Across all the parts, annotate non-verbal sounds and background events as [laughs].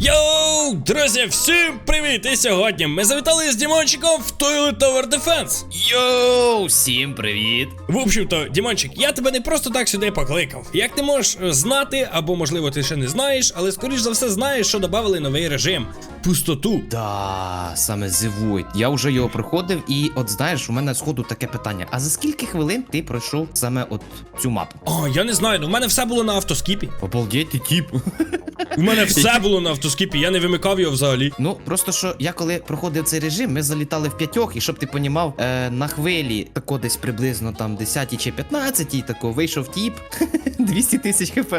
Yo! Йоу, друзі, всім привіт! І сьогодні ми завітали з Дімончиком в Toilet Tower Defense. Йоу, всім привіт! В общем-то, Дімончик, я тебе не просто так сюди покликав. Як ти можеш е, знати, або можливо ти ще не знаєш, але скоріш за все знаєш, що додали новий режим пустоту. Да, саме The Void. Я вже його проходив, і от знаєш, у мене сходу таке питання: а за скільки хвилин ти пройшов саме от цю мапу? О, я не знаю, ну в мене все було на автоскіпі. Обалдеть, ти тіп. У мене [laughs] все було на автоскіпі, я не вимикав його взагалі. Ну, просто що я коли проходив цей режим, ми залітали в п'ятьох, і щоб ти понімав, е, на хвилі тако десь приблизно там 10 чи 15, тако вийшов тіп [laughs] 200 тисяч хп.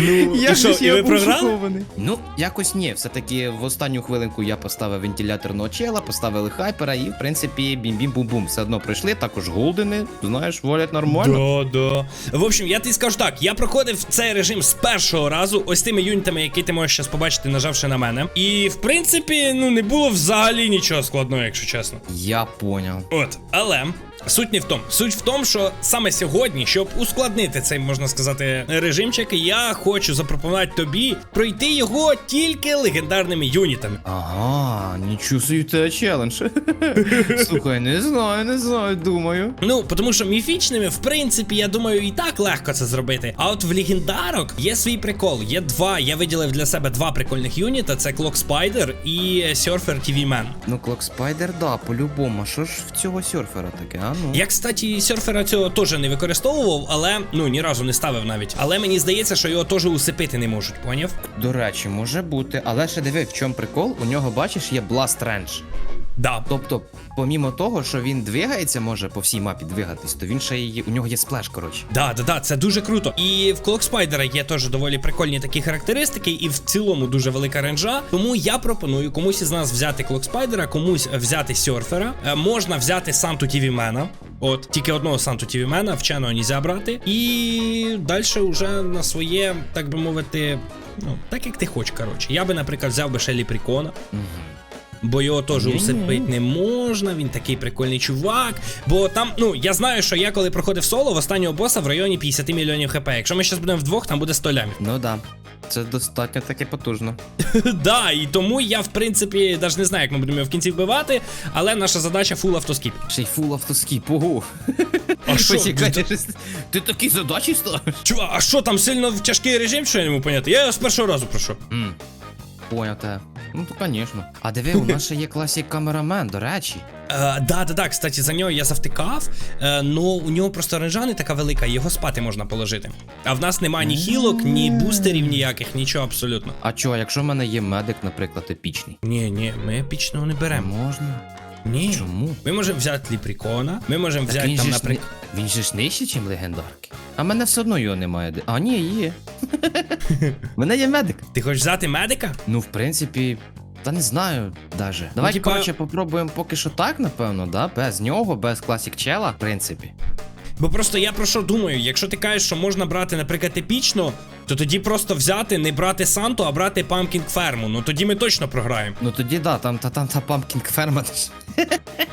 Ну, [laughs] і що, і ви програли? Ну, якось ні. Все-таки в останню хвилинку я поставив вентиляторного чела, поставили хайпера, і в принципі бім-бім-бум-бум. Все одно пройшли. Також голдени, знаєш, волять нормально. Да, да. В общем, я тобі скажу так: я проходив цей режим з першого разу, ось тими юнітами, які ти можеш зараз побачити, нажавши на мене. І в принципі, ну не було взагалі нічого складного, якщо чесно. Я поняв. От, але. Суть не в тому. Суть в тому, що саме сьогодні, щоб ускладнити цей, можна сказати, режимчик, я хочу запропонувати тобі пройти його тільки легендарними юнітами. Ага, нічого собі те челендж. [laughs] Слухай, не знаю, не знаю, думаю. Ну, тому що міфічними, в принципі, я думаю, і так легко це зробити. А от в легендарок є свій прикол. Є два. Я виділив для себе два прикольних юніта: це Clock Spider і Surfer TV Man. Ну, Клок Спайдер, да, по-любому. Що ж в цього серфера таке, а ну? Я, кстати, серфера цього теж не використовував, але ну ні разу не ставив навіть. Але мені здається, що його теж усипити не можуть, поняв? До речі, може бути, але ще диви, в чому прикол? У нього, бачиш, є Blast Range. Да. Тобто, помімо того, що він двигається, може по всій мапі двигатись, то він ще й у нього є сплеш, коротше. Да, да, да, це дуже круто. І в Clock Spider є теж доволі прикольні такі характеристики, і в цілому дуже велика ренджа. Тому я пропоную комусь із нас взяти Clock Spider, комусь взяти серфера. Е, можна взяти Санту Тівімена. От, тільки одного Санту Тівімена, вченого нельзя брати. І далі вже на своє, так би мовити, ну, так як ти хочеш, коротше. Я би, наприклад, взяв би ще Ліпрікона. Бо його теж усипити не можна, він такий прикольний чувак. Бо там, ну, я знаю, що я коли проходив соло в останнього боса в районі 50 мільйонів хп. Якщо ми зараз будемо вдвох, там буде 100 лямів. Ну да. Це достатньо таке потужно. [laughs] да, і тому я, в принципі, навіть не знаю, як ми будемо його в кінці вбивати, але наша задача фул автоскіп. Ще й фул автоскіп, ого. [laughs] А що? Ти- ти, такі задачі ставиш? Чувак, а що там сильно в тяжкий режим, що я не можу поняти? Я його з першого разу пройшов. М, Поняв те. Ну то звісно. А диви, у [laughs] нас ще є класік камерамен, до речі. Е, да, да, да, кстати, за нього я завтикав, е, ну у нього просто ренжа не така велика, його спати можна положити. А в нас нема ні хілок, ні бустерів ніяких, нічого абсолютно. А чо, якщо в мене є медик, наприклад, епічний? Ні, ні, ми епічного не Не беремо. можна. Ні. Чому? Ми можемо взяти ліпрікона, ми можемо Так взяти він там, же, ж наприклад. не, він же ж нижче, ніж легендарки. А мене все одно його немає. де- А, ні, є. [laughs] мене є медик. Ти хочеш взяти медика? Ну, в принципі, та не знаю даже. Давай, типа- коротше, попробуємо поки що так, напевно, да? Без нього, без класік чела, в принципі. Бо просто я про що думаю, якщо ти кажеш, що можна брати, наприклад, епічно, то тоді просто взяти, не брати Санту, а брати Памкінг Ферму. Ну тоді ми точно програємо. Ну тоді да, там та там та памкінг ферма. [laughs]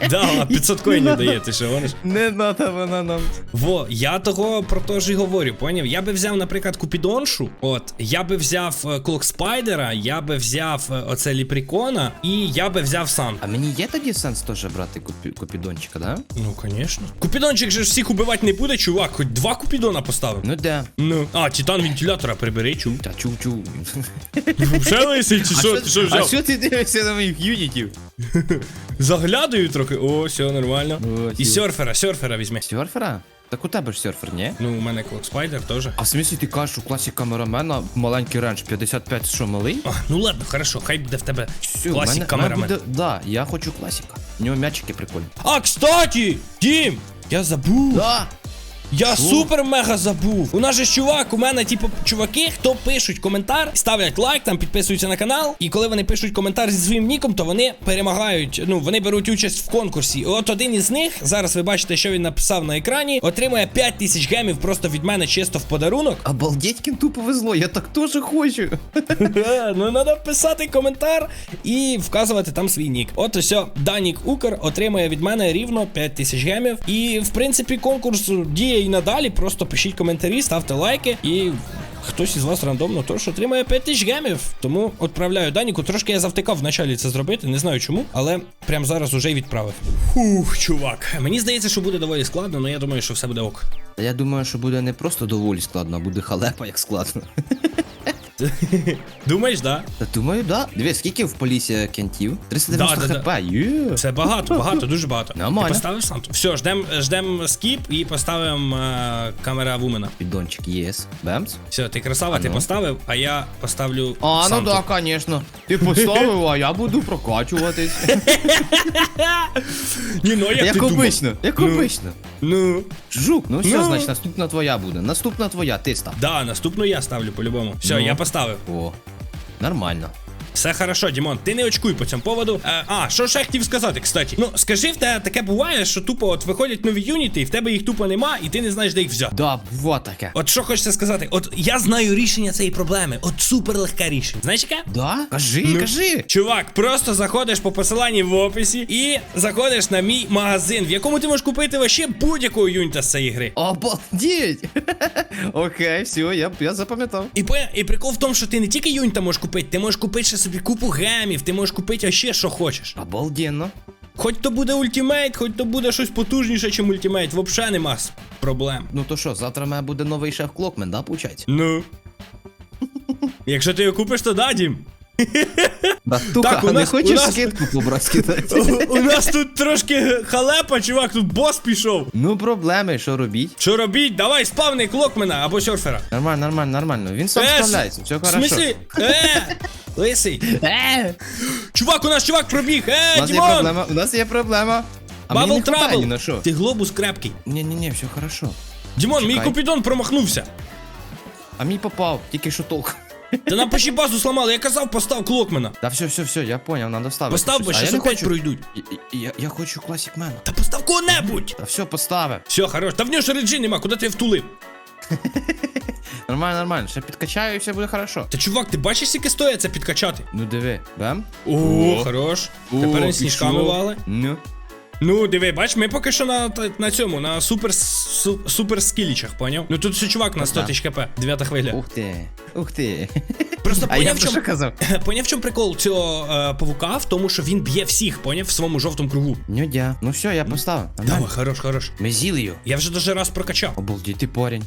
Да, [laughs] 500 коїнів дає, ти що гониш? Не надо вона нам. Во, я того про то ж і говорю, поняв? Я би взяв, наприклад, Купідоншу, от, я би взяв Клок Спайдера, я би взяв е, оце Ліпрікона, і я би взяв Санту. А мені є тоді сенс теж брати купі, купідончика, да? Ну, звісно. Купідончик же ж всіх убивати не буде, чувак, хоч два Купідона поставив. Ну де? Ну, а, титан вентилятора прибери, чув. Та чу-чу. Вже лисий, чи що, ти що а що ти дивишся на моїх юнітів? [laughs] Заглядаю трохи. О, все нормально. Ось, І серфера, серфера візьми. Серфера? Так у тебе ж серфер, ні? Ну, у мене Клок Спайдер теж. А в смислі ти кажеш, у класі камерамена маленький ренж 55 що малий? А, ну ладно, хорошо, хай буде в тебе Всю, класік мене- камерамен. мене буде- Да, я хочу класіка. У нього м'ячики прикольні. А, кстати, Дім, я забув. Да! Я супер мега забув. У нас же чувак, у мене, типу, чуваки, хто пишуть коментар, ставлять лайк, там підписуються на канал. І коли вони пишуть коментар зі своїм ніком, то вони перемагають. Ну, вони беруть участь в конкурсі. І От один із них, зараз ви бачите, що він написав на екрані, отримує 5 тисяч гемів просто від мене чисто в подарунок. Обалдеть, кінту повезло, я так теж хочу. [laughs] Ну, треба писати коментар і вказувати там свій нік. От ось, Данік Укр отримує від мене рівно 5 тисяч гемів. І в принципі конкурс діє і надалі. Просто пишіть коментарі, ставте лайки і хтось із вас рандомно тож отримає 5 тисяч гемів. Тому відправляю Даніку. Трошки я завтикав вначалі це зробити, не знаю чому, але прямо зараз уже й відправив. Фух, чувак. Мені здається, що буде доволі складно, але я думаю, що все буде ок. Я думаю, що буде не просто доволі складно, а буде халепа як складно. Думаєш, да? Та думаю, да. Дивись, скільки в полісі кентів? 390 Да, да, хп. Це багато, багато, дуже багато. Нормально. Ти поставив Санту? Все, ждем, ждем скіп і поставимо е, камера вумена. Піддончик єс. Бемс. Все, ти красава, ти ну. поставив, а я поставлю. А, ну да, звісно. Ти поставив, а я буду прокачуватись. [laughs] Ні, ну як, Як ти думав? обично, як Ну. обично. Ну. Жук, ну все, Ну. значить, наступна твоя буде. Наступна твоя, ти став. Да, наступну я ставлю по-любому. Все, Ну. я поставив. О, нормально. Все хорошо, Дімон, ти не очкуй по цьому поводу. Е, а, що ще я хотів сказати, кстати. Ну, скажи, в тебе таке буває, що тупо от виходять нові юніти, і в тебе їх тупо нема, і ти не знаєш, де їх взяти. Да, вот таке. От що хочеться сказати? От я знаю рішення цієї проблеми. От супер легке рішення. Знаєш яке? Да? Кажи, Ну. кажи. Чувак, просто заходиш по посиланні в описі і заходиш на мій магазин, в якому ти можеш купити вообще будь-якого юніта з цієї гри. Обалдеть. [laughs] Окей, все, я, я запам'ятав. І, і прикол в тому, що ти не тільки юніта можеш купити, ти можеш купити ще собі купу гемів, ти можеш купити а ще що хочеш. Обалденно. Хоч то буде ультимейт, хоч то буде щось потужніше, ніж ультимейт, взагалі нема проблем. Ну то що, завтра в мене буде новий шеф Клокмен, да, получать? Ну. [laughs] Якщо ти його купиш, то да, Дім. Так, у не нас- хочеш у нас- скидку побрати скидати? [laughs] У, у нас тут трошки халепа, чувак, тут бос пішов. Ну, проблеми, що робіть? Що робіть? Давай спавни клокмена або серфера. Нормально, нормально, нормально. Він сам Е, справляється, все В хорошо. смислі? Е! Лисий. [laughs] Е, Чувак, у нас чувак пробіг. у Е, нас є Дімон! проблема, у нас є проблема. А мені Бабл не хватає ні на що. Ти глобус крепкий. Ні-ні-ні, все хорошо. Дімон, мій Чекай. купідон промахнувся. А мій попав, тільки що толк. Та нам почти базу сломали, я казав, постав клокмена. Да все, все, все, я понял, надо ставити. Постав, бо. Щас опять хочу. пройдуть. Я, я, я хочу Classic Man. Та постав кого-небудь. Та все, поставив. Все, хорош. Та в нього ж реджі нема, куди ти втулив? [laughs] Нормально, нормально, ще підкачаю і все буде хорошо. Та чувак, ти бачиш, скільки стоїть це підкачати? Ну диви, бем. О. хорош. Тепер не сніжками вали. Ну. Ну, диви, бач, ми поки що на, на цьому, на супер, су, супер скілічах, поняв? Ну тут ще чувак на 100 Ага. тисяч хп, дев'ята хвиля. Ух ти, ух ти. Просто [laughs] А поняв, що чому, казав? [laughs] поняв, чому прикол цього е, павука, в тому, що він б'є всіх, поняв, в своєму жовтому кругу. Нюдя. Ну все, я поставив. Давай, хорош, хорош. Ми з'їли його. Я вже даже раз прокачав. Обалдеть, ти парень.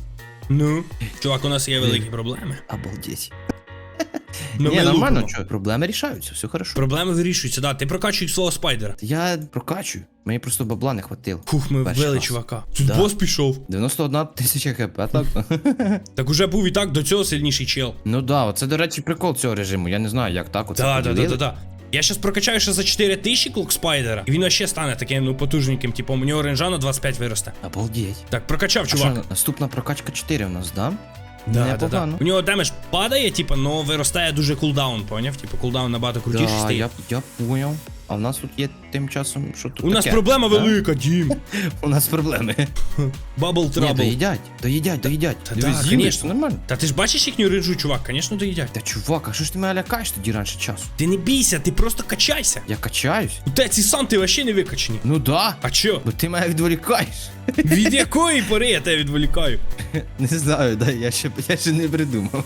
Ну. Чувак, у нас є великі проблеми. Обалдеть. Ну, Ні, ми нормально, лупимо. що, проблеми рішаються, все хорошо. Проблеми вирішуються, да. Ти прокачуй свого спайдера. Я прокачую. Мені просто бабла не хватило. Фух, ми Перший раз. чувака. Тут Да. бос пішов. 91 тисяча хп, так? [laughs] Так уже був і так до цього сильніший чел. ну да, оце, до речі, прикол цього режиму. Я не знаю, як так. Оце Да, да, да, поділили. да, да. Я щас прокачаю ще за 4 тисячі клок спайдера, і він ще стане таким, ну, потужненьким, типу, у нього ренжа на 25 виросте. Обалдеть. Так, прокачав, А чувак. що, наступна прокачка 4 у нас, да? Да, да, да. У нього демедж падає, типу, но виростає дуже кулдаун, поняв? Типу, кулдаун набагато крутіший Да, стає. я, я понял. А в нас тут є тим часом, що тут У нас проблема да? велика, Дім. [laughs] У нас проблеми. Бабл Ні, трабл. доїдять, доїдять, доїдять. Та Дивись, да, з'їли, конечно. нормально. Та ти ж бачиш їхню ринжу, чувак, звісно, доїдять. Та чувак, а що ж ти мене лякаєш тоді раніше часу? Ти не бійся, ти просто качайся. Я качаюсь? У тебе ці санти вообще не викачені. Ну да. А чо? Бо ти мене відволікаєш. Від якої пори я тебе відволікаю? [laughs] Не знаю, да, я ще, я ще не придумав.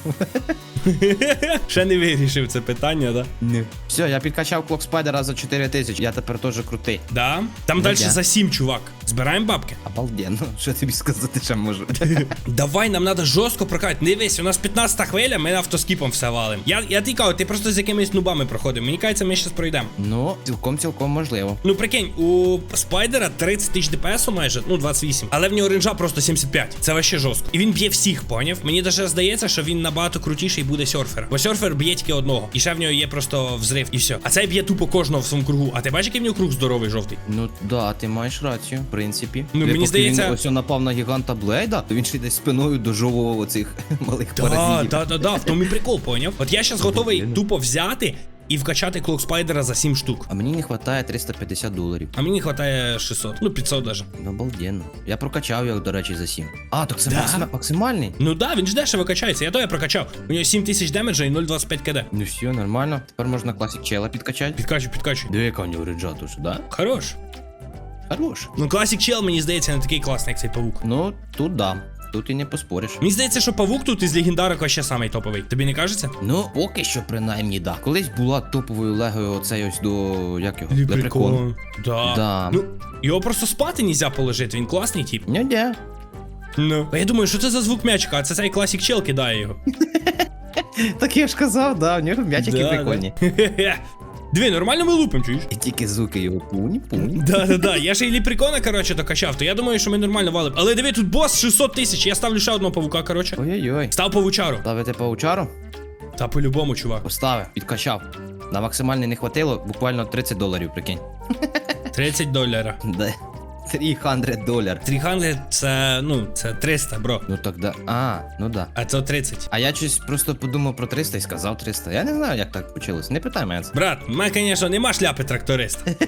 [laughs] Ще не вирішив це питання, да? Не. Все, я підкачав клок спайдера за 4 тисячі, я тепер теж крутий. Да? Там Ну, далі за 7, чувак. Збираємо бабки. Обалденно, [laughs] що тобі сказати ще можу. [laughs] Давай, нам треба жорстко прокати. Не дивись, у нас 15 хвиля, ми автоскіпом все валим. Я, я ті кажу, ти просто з якимись нубами проходив. Мені кажеться, ми зараз пройдемо. ну, цілком цілком можливо. Ну прикинь, у спайдера 30 тисяч ДПС майже, ну 28. Але в нього ренжа просто 75. Це вообще жорстко. І він б'є всіх, поняв? Мені даже здається, що він набагато крутіший буде серфер. Бо серфер б'є тільки одного. І ще в нього є просто взрив, і все. А цей б'є тупо кожного в своєму кругу. А ти бачиш, який в нього круг здоровий жовтий? Ну да, ти маєш рацію, в принципі. Ну, мені поки здається- він ось напав на гіганта Блейда, то він ще десь спиною дожовував оцих [laughs] малих Да, паразитів. да, да, да, в тому і прикол, поняв? От я зараз готовий тупо взяти і вкачати клок спайдера за 7 штук. А мені не вистачає 350 доларів. А мені вистачає 600, ну 500 даже. Ну, Обалденно. Я прокачав його, до речі, за 7. А, так це Да? максима- максимальний? Ну да, він ж дешево качається, я то я прокачав. У нього 7000 демеджа і 0,25 кд. Ну все, нормально. Тепер можна класик чела підкачати. Підкачу, підкачу. Диви, яка у нього реджа тут, да? Хорош. Хорош. Ну, класик чел, мені здається, не такий класний, як цей павук. Ну, тут да. Тут і не поспориш. Мені здається, що павук тут із легендарок ще самий топовий. Тобі не кажеться? Ну, поки що, принаймні, да. Колись була топовою легою оцей ось до. як його? Лепрекон. Да. Да. Ну, його просто спати нельзя положити, він класний тип. Ну, де? Ну. А я думаю, що це за звук м'ячика, а це цей класік чел кидає його. [laughs] Так я ж казав, да, у нього м'ячики Да, прикольні. [laughs] Диви, нормально ми лупимо, чуєш? І тільки звуки його пуні, пуні. Да, да, да. Я ще й ліприкона, коротше, докачав, то я думаю, що ми нормально валим. Але диви, тут бос 600 тисяч, я ставлю ще одного павука, коротше. Ой-ой-ой. Став павучару. Ставити паучару? Та по-любому, чувак. Поставив, підкачав. На максимальний не хватило, буквально 30 доларів, прикинь. 30 долара. Да. 300 долар. 300 це, ну, це 300, бро. Ну так да. А, ну да. А це 30. А я щось просто подумав про 300 і сказав 300. Я не знаю, як так почалось. Не питай мене це. Брат, у мене, звісно, нема шляпи тракториста. [laughs]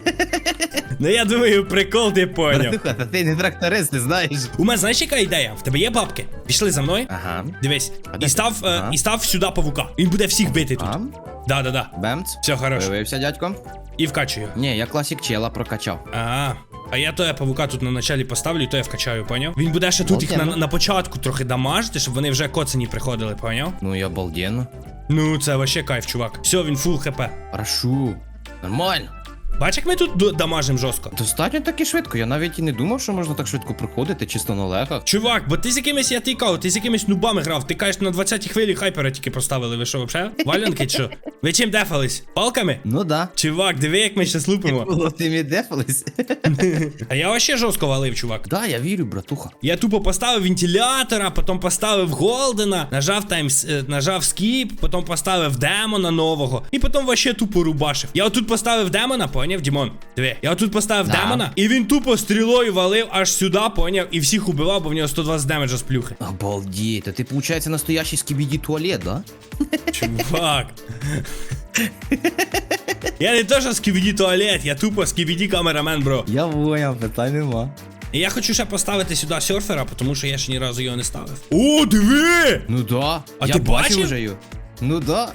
Ну я думаю, прикол ти поняв. Братуха, та ти не тракторист, не знаєш. У мене знаєш, яка ідея? В тебе є бабки? Пішли за мною. Ага. Дивись. Де І ти? став, е, Ага. і став сюди павука. Він буде всіх бити тут. А? Да, да, да. Бемц. Все хорошо. Появився дядько. І вкачую. Ні, я класік чела прокачав. Ага. А я то я павука тут на началі поставлю, і то я вкачаю, поняв? Він буде ще тут їх на, на початку трохи дамажити, щоб вони вже коцані приходили, поняв? Ну я обалденно. Ну, це вообще кайф, чувак. Все, він фул хп. Хорошо. Нормально. Бач, як ми тут д- дамажим жорстко. Достатньо таки швидко. Я навіть і не думав, що можна так швидко проходити, чисто на легах. Чувак, бо ти з якимись я тикав, ти з якимись нубами грав, ти кажеш на 20-й хвилі хайпера тільки поставили. Ви що, вообще? [laughs] Валянки чи що? Ви чим дефались? Палками? Ну да. Чувак, диви, як ми щас лупимо. [laughs] Ти мі дефались. [laughs] А я вообще жорстко валив, чувак. Да, я вірю, братуха. Я тупо поставив вентилятора, потім поставив Голдена, нажав таймс, е, нажав скіп, потім поставив демона нового, і потім вообще тупо рубашив. Я отут поставив демона, поняв, Дімон? Диви, я отут поставив Да. демона, і він тупо стрілою валив аж сюди, поняв, і всіх убивав, бо в нього 120 демеджа з плюхи. Обалдеть, а ти, получается, настоящий скибіді туалет, да? Чувак. Я не то, що скібіді туалет, я тупо скібіді камерамен, бро. Я вояв, питань нема. І я хочу ще поставити сюди серфера, тому що я ще ні разу його не ставив. О, диви! Ну да. А я ти бачив бачив? вже його. Ну да.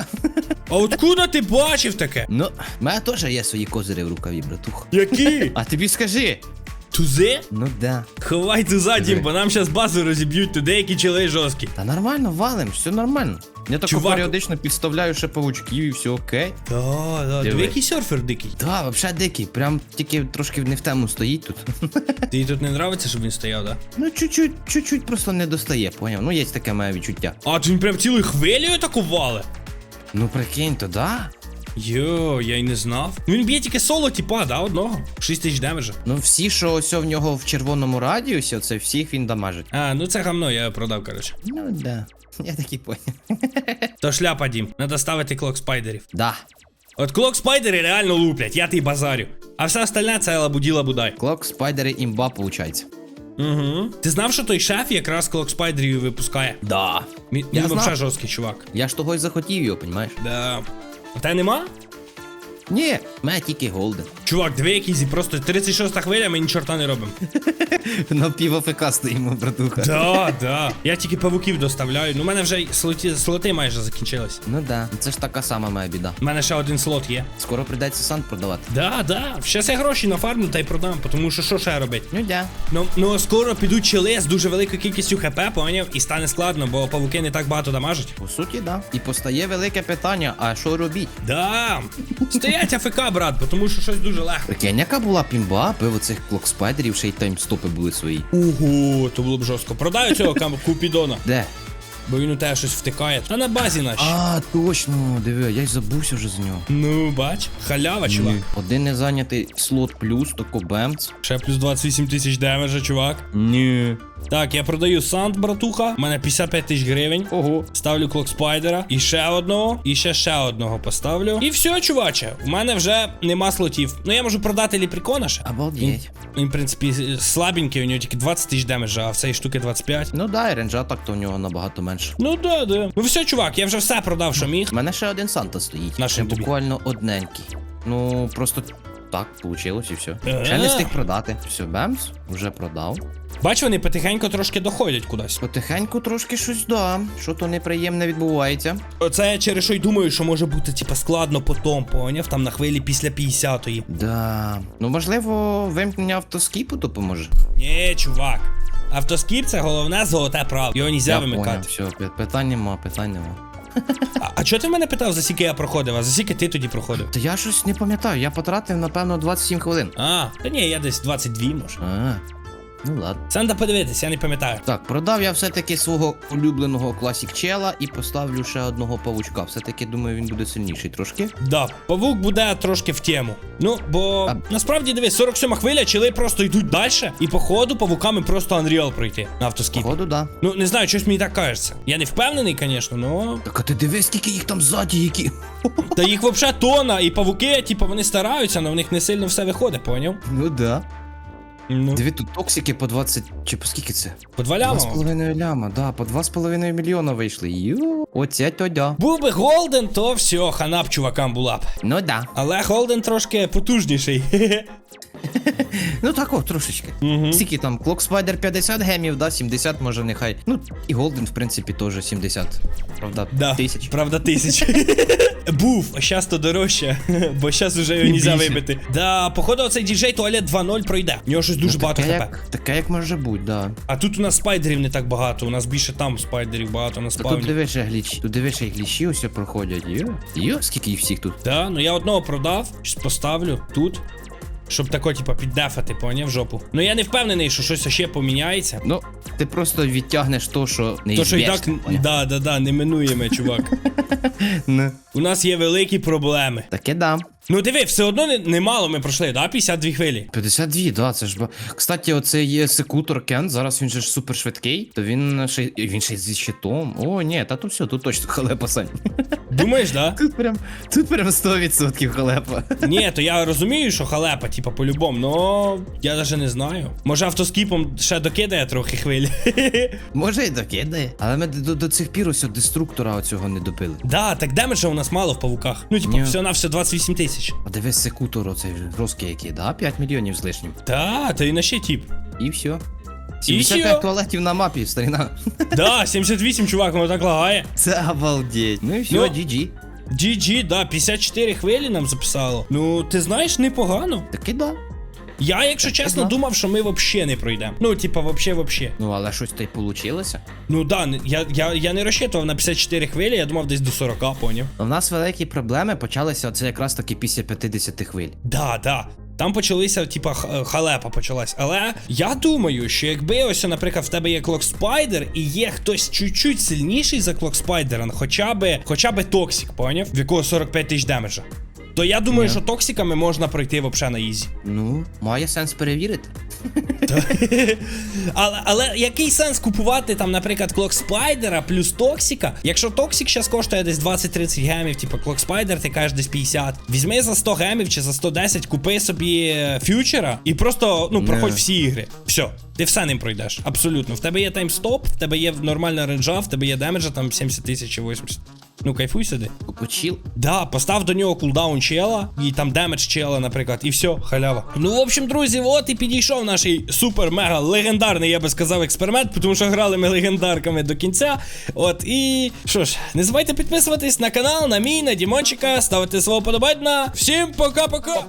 А откуда ти бачив таке? Ну, в мене теж є свої козири в рукаві, братух. Які? [laughs] А тобі скажи. Тузи? Ну да. Ховай туза, Дім, бо нам зараз базу розіб'ють, тут деякі чили жорсткі. Та нормально, валим, все нормально. Я так Чувак. періодично підставляю ще павучків і все окей. Да, да, Диви. диви, який серфер дикий. Да, вообще дикий, прям тільки трошки не в тему стоїть тут. [laughs] Тобі тут не нравиться, щоб він стояв, да? Ну, чуть-чуть, чуть-чуть просто не достає, поняв? Ну, є таке моє відчуття. А, то він прям цілою хвилею атакували. Ну прикинь, то да. Йо, я й не знав. Ну він б'є тільки соло, типа, да, одного. 6 тисяч демеджа. Ну всі, що ось в нього в червоному радіусі, оце всіх він дамажить. А, ну це гамно, я продав, коротше. Ну да. [laughs] Я такий поняв. [laughs] То шляпа, Дім, надо ставити клок спайдерів. Да. От клок спайдери реально луплять, я ти базарю. А все остальне це лабуділа будай. Клок, спайдери, імба, получається. Угу. Ти знав, що той шеф якраз клок спайдерів і випускає? Да. Він, Я знав. взагалі жорсткий чувак. Я ж того й захотів його, понімаєш? Да. А те нема? Ні, в мене тільки голден. Чувак, диви якийсь і просто 36 хвиля, ми ні чорта не робимо. [laughs] На пів АФК стоїмо, братуха. Да, да. Я тільки павуків доставляю. Ну, у мене вже слоти, слоти майже закінчились. Ну да, це ж така сама моя біда. У мене ще один слот є. Скоро прийдеться сант продавати. Да, да. Щас я гроші нафармлю та й продам, тому що що ще робити? Ну да. Ну, ну скоро підуть чили з дуже великою кількістю хп, поняв, і стане складно, бо павуки не так багато дамажать. По суті, да. І постає велике питання, а що робіть? Да. Стоять АФК, брат, тому що щось дуже легко. Прикинь, яка була пімба, пиво цих клок спайдерів, ще й таймстопи були свої. Ого, то було б жорстко. Продаю цього [laughs] купідона, Де? бо він у тебе щось втикає. Та на базі нашій. А, точно, диви, я й забувся вже за нього. Ну, бач, халява, чувак. Ні. Один незайнятий слот плюс, тако бемц. Ще плюс 28 тисяч демеджа, чувак. Ні. Так, я продаю санд, братуха. У мене 55 тисяч гривень. Ого. Ставлю клок спайдера. І ще одного. І ще ще одного поставлю. І все, чуваче. У мене вже нема слотів. Ну я можу продати ліприкона ще. Обалдеть. Він, в принципі, слабенький, у нього тільки 20 тисяч демеджа, а в цій штуки 25. Ну да, і ренджа так то у нього набагато менше. Ну да, да. Ну все, чувак, я вже все продав, що міг. У мене ще один Санта стоїть. На? Буквально одненький. Ну, просто так вийшло і все. Ще не встиг продати. Все, бемс, вже продав. Бач, вони потихеньку трошки доходять кудись. Потихеньку трошки щось да. Що то неприємне відбувається. Оце я через що й думаю, що може бути, типа, складно потом, поняв? Там на хвилі після 50-ї. Да. Ну, можливо, вимкнення автоскіпу допоможе. Ні, чувак. Автоскіп це головне золоте право. Його нельзя Я вимикати. все, пи- питань нема, питань нема. А, а чого ти в мене питав, за скільки я проходив, а за скільки ти тоді проходив? Та я щось не пам'ятаю, я потратив, напевно, 27 хвилин. А, та ні, я десь 22 може. А, ну ладно. Сам подивитись, я не пам'ятаю. Так, продав я все-таки свого улюбленого класік чела і поставлю ще одного павучка. Все-таки думаю, він буде сильніший трошки. Да, павук буде трошки в тему. Ну, бо А- насправді дивись, 47 хвиля, чили просто йдуть далі, і по ходу павуками просто Unreal пройти на автоскіпі. Походу, да. Ну, не знаю, щось мені так кажеться. Я не впевнений, звісно, но. Так а ти дивись, скільки їх там ззаді, які. Та їх взагалі тона, і павуки, типу, вони стараються, але в них не сильно все виходить, поняв? Ну да. Ну, Диви, тут токсики по 20. Чи по скільки це? по два Два ляма. з половиною ляма, да, по 2,5 мільйона вийшли. Йо, оце то да. Був би Голден, то все, хана б чувакам була б. Ну да. Але Голден трошки потужніший. [laughs] Ну так, о, трошечки. Мгм. Скільки там, Clock Spider 50 гемів, да, 70 може нехай. Ну, і Голден, в принципі, теж 70. Правда, Да, тисяч. правда, тисяч. [laughs] Був, а щас то дорожче, [laughs] бо щас уже його нельзя вибити. Да, походу, оцей діджей туалет 2.0 пройде. У нього щось дуже багато хп. таке як може бути, да. А тут у нас спайдерів не так багато, у нас більше там спайдерів багато на спавні. тут дивишся дивиш, гліч, тут дивишся глічі ось проходять. Йо, йо, скільки їх всіх тут. Да, ну я одного продав, щось поставлю тут. Щоб тако, типа, піддефати, поняв жопу. Ну я не впевнений, що щось ще поміняється. Ну, ти просто відтягнеш то, що не То, що і так, да, да, да, неминуємо, чувак. [laughs] У нас є великі проблеми. Таке да. Ну диви, все одно не- немало ми пройшли, да? 52 хвилі. 52, да, це ж ба. Кстати, оцей є секутор Кент, зараз він же ж супер швидкий, то він ще й- він ще й зі щитом. О, ні, та тут все, тут точно халепа Сань. Думаєш, да? [laughs] Тут прям, тут прям 100% халепа. Ні, то я розумію, що халепа, типа, по-любому, но я навіть не знаю. Може автоскіпом ще докидає трохи хвилі. [laughs] Може і докидає. Але ми до, до цих пір ось деструктора оцього не добили. да, так демеджа у нас мало в павуках. Ну, типа, Ні. все на все 28 тисяч. А дивись секутор оцей жорсткий який, да? 5 мільйонів з лишнім. Та, та і на ще тіп. І все. 75 всьо. туалетів на мапі, старіна. [laughs] Да, 78, чувак, воно так лагає. Це обалдеть. Ну і все, Ну, GG. GG, да, 54 хвилі нам записало. Ну, ти знаєш, непогано. Таки да. Я, якщо Так, чесно, думав, що ми вообще не пройдемо. Ну, типа, вообще, вообще. Ну, але щось то й получилося. Ну да, я, я, я не розчитував на 54 хвилі, я думав десь до 40, поняв. У нас великі проблеми почалися оце якраз таки після 50 хвиль. Да, да. Там почалися, типа, халепа почалась. Але я думаю, що якби ось, наприклад, в тебе є Клок Спайдер і є хтось чуть-чуть сильніший за Клок Спайдера, хоча би, хоча би Токсік, поняв? В якого 45 тисяч демеджа. То я думаю, Ні. що токсиками можна пройти вообще на ізі. Ну, має сенс перевірити. [laughs] але, але який сенс купувати там, наприклад, Клок Спайдера плюс Токсіка? Якщо Токсік зараз коштує десь 20-30 гемів, типу Клок Спайдер, ти кажеш десь 50. Візьми за 100 гемів чи за 110, купи собі е, фьючера і просто ну проходь Не. всі ігри. Все, ти все ним пройдеш. Абсолютно. В тебе є таймстоп, в тебе є нормальна ренджа, в тебе є демеджа там 70 тисяч чи 80. Ну, кайфуй сюди. Почіл. Да, постав до нього кулдаун чела, і там демедж чела, наприклад, і все, халява. Ну, в общем, друзі, от і підійшов наш супер-мега легендарний, я би сказав, експеримент, тому що грали ми легендарками до кінця. От і що ж, не забувайте підписуватись на канал, на мій, на Дімончика, ставити свого подобайна. Всім пока-пока!